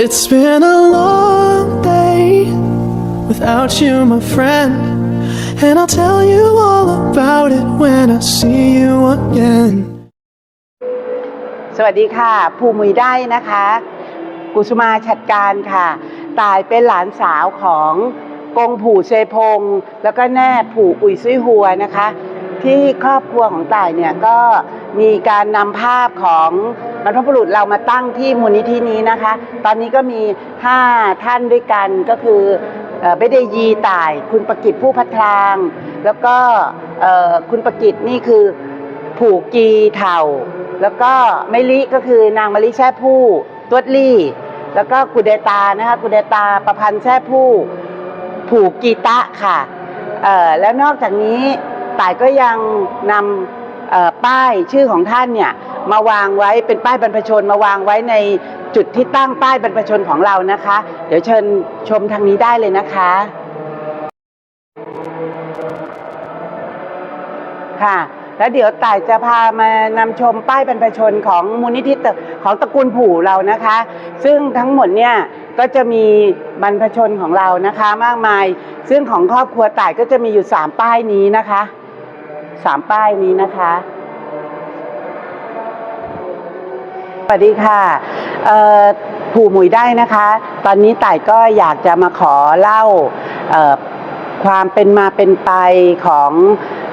It's been a long day without you, my friend. And I'll tell you all about it when I see you again. สวัสดีค่ะ ภูมุยได้นะคะ กุสุมาชัดการค่ะ ตายเป็นหลานสาวของกงผู่เซพง แล้วก็แน่ผู่อุ่ยซุยหัวนะคะ ที่ครอบครัวของตายเนี่ยก็มีการนำภาพของ รรพบุรุษเรามาตั้งที่มูลนิธินี้นะคะ ตอนนี้ก็มี 5 ท่านด้วยกันก็คือเบเดยีต่าย คุณประกิตผู้พัทราง แล้วก็คุณประกิตนี่คือผูกกีเถ่า แล้วก็ไมลิก็คือนางมลิแช่ผู้ตวดลี่ แล้วก็กุเดตานะคะกุเดตาประพันธ์แช่ผู้ผูกกีตะค่ะแล้วนอกจากนี้ต่ายก็ยังนำป้ายชื่อของท่านเนี่ย มาวางไว้เป็นป้ายบรรพชนมาวางไว้ในจุดที่ตั้งป้ายบรรพชนของเรานะคะ เดี๋ยวเชิญชมทางนี้ได้เลยนะคะค่ะ แล้วเดี๋ยวต่ายจะพามานำชมป้ายบรรพชนของมูลนิธิของตระกูลผู่เรานะคะ ซึ่งทั้งหมดเนี่ยก็จะมีบรรพชนของเรานะคะมากมาย ซึ่งของครอบครัวต่ายก็จะมีอยู่สามป้ายนี้นะคะสามป้ายนี้นะคะ สวัสดีค่ะผู้หมุยได้นะคะ ตอนนี้ต่ายก็อยากจะมาขอเล่าความเป็นมาเป็นไปของ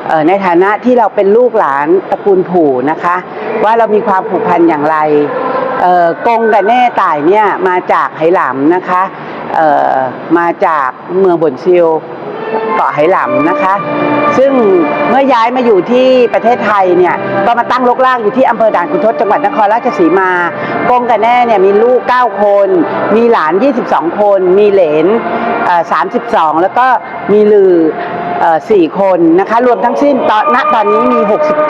ออในฐานะที่เราเป็นลูกหลานตระกูลผู่นะคะ ว่าเรามีความผูกพันอย่างไรกงกับแน่ต่ายเนี่ยมาจากไหหลำนะคะมาจากเมืองบนซิล เกาะไหหลำนะคะ ซึ่งเมื่อย้ายมาอยู่ที่ประเทศไทยเนี่ยก็มาตั้งรกรากอยู่ที่อำเภอด่านขุนทดจังหวัดนครราชสีมากงกันแน่เนี่ยมีลูก 9 คน มีหลาน 22 คน มีเหลนเอ่อ32 แล้วก็มีลือเอ่คนนะคะรวมทั้งสิ้นตอนณตอนนี้มี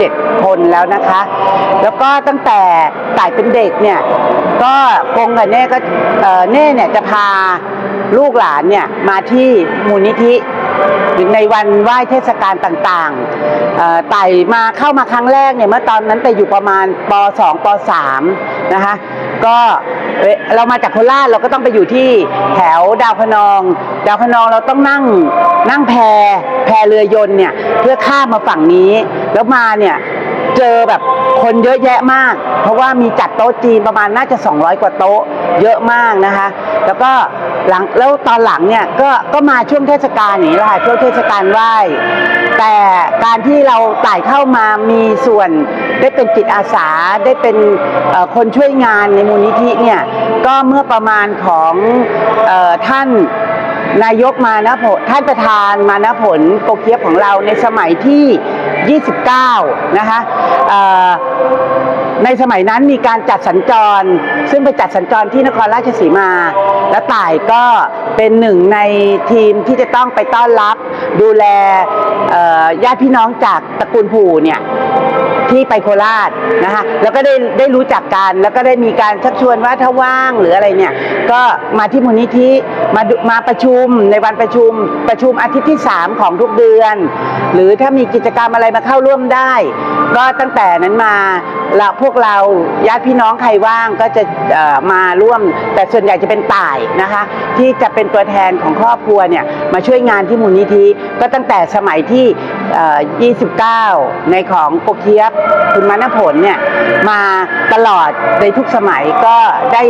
67 คนแล้วนะคะ แล้วก็ตั้งแต่ต่ายเป็นเด็กเนี่ยก็กงกับเน่ก็เน่เนี่ยจะพาลูกหลานเนี่ยมาที่มูลนิธิ ในวันไหว้เทศกาลต่างๆไต่มาเข้ามาครั้งแรกเนี่ยเมื่อตอนนั้นแต่อยู่ประมาณป .2 ป .3 นะคะก็เอ่อเรามาจากโคราชเราก็ต้องไปอยู่ที่แถวดาวพนอง ดาวพนองเราต้องนั่งนั่งแพแพเรือยนต์เนี่ยเพื่อข้ามมาฝั่งนี้ แล้วมาเนี่ยเจอแบบ คนเยอะแยะมาก เพราะว่ามีจัดโต๊ะจีนประมาณน่าจะ 200 กว่าโต๊ะเยอะมากนะคะ แล้วก็หลังแล้วตอนหลังเนี่ยก็ก็มาช่วงเทศกาลนี้แหละค่ะช่วงเทศกาลไหว้แต่การที่เราไต่เข้ามามีส่วนได้เป็นจิตอาสาได้เป็นคนช่วยงานในมูลนิธิเนี่ยก็เมื่อประมาณของออท่านนายกมานะผลท่านประธานมานะผลโปเกียบของเราในสมัยที่ 29 นะคะเอ่อในสมัยนั้นมีการจัดสัญจร ซึ่งไปจัดสัญจรที่นครราชสีมา และต่ายก็เป็นหนึ่งในทีมที่จะต้องไปต้อนรับ ดูแลญาติพี่น้องจากตระกูลผู่เนี่ย ที่ไปโคราชนะคะแล้วก็ได้ได้รู้จักกัน แล้วก็ได้มีการชักชวนว่าถ้าว่างหรืออะไรเนี่ย ก็มาที่มูลนิธิมามาประชุมในวันประชุม ประชุมอาทิตย์ที่ 3 ของทุกเดือน หรือถ้ามีกิจกรรมอะไรมาเข้าร่วมได้ ก็ตั้งแต่นั้นมาเราพวกเราญาติพี่น้องใครว่างก็จะมาร่วม แต่ส่วนใหญ่จะเป็นต่ายนะคะ ที่จะเป็นตัวแทนของครอบครัวเนี่ยมาช่วยงานที่มูลนิธิก็ตั้งแต่สมัยที่ 29 ในของโปเคียบคุณมานผลเนี่ยมาตลอดในทุกสมัยก็ได้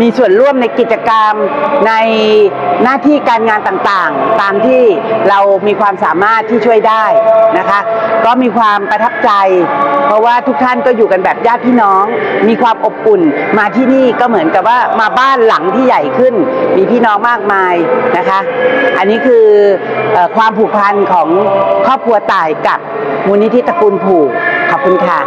มีส่วนร่วมในกิจกรรมในหน้าที่การงานต่างๆ ตามที่เรามีความสามารถที่ช่วยได้นะคะ ก็มีความประทับใจ เพราะว่าทุกท่านก็อยู่กันแบบญาติพี่น้อง มีความอบอุ่นมาที่นี่ก็เหมือนกับว่ามาบ้านหลังที่ใหญ่ขึ้น มีพี่น้องมากมายนะคะ อันนี้คืออความผูกพันของครอบครัวต่ายกับมูลนิธิตระกูลผูกขอบคุณค่ะ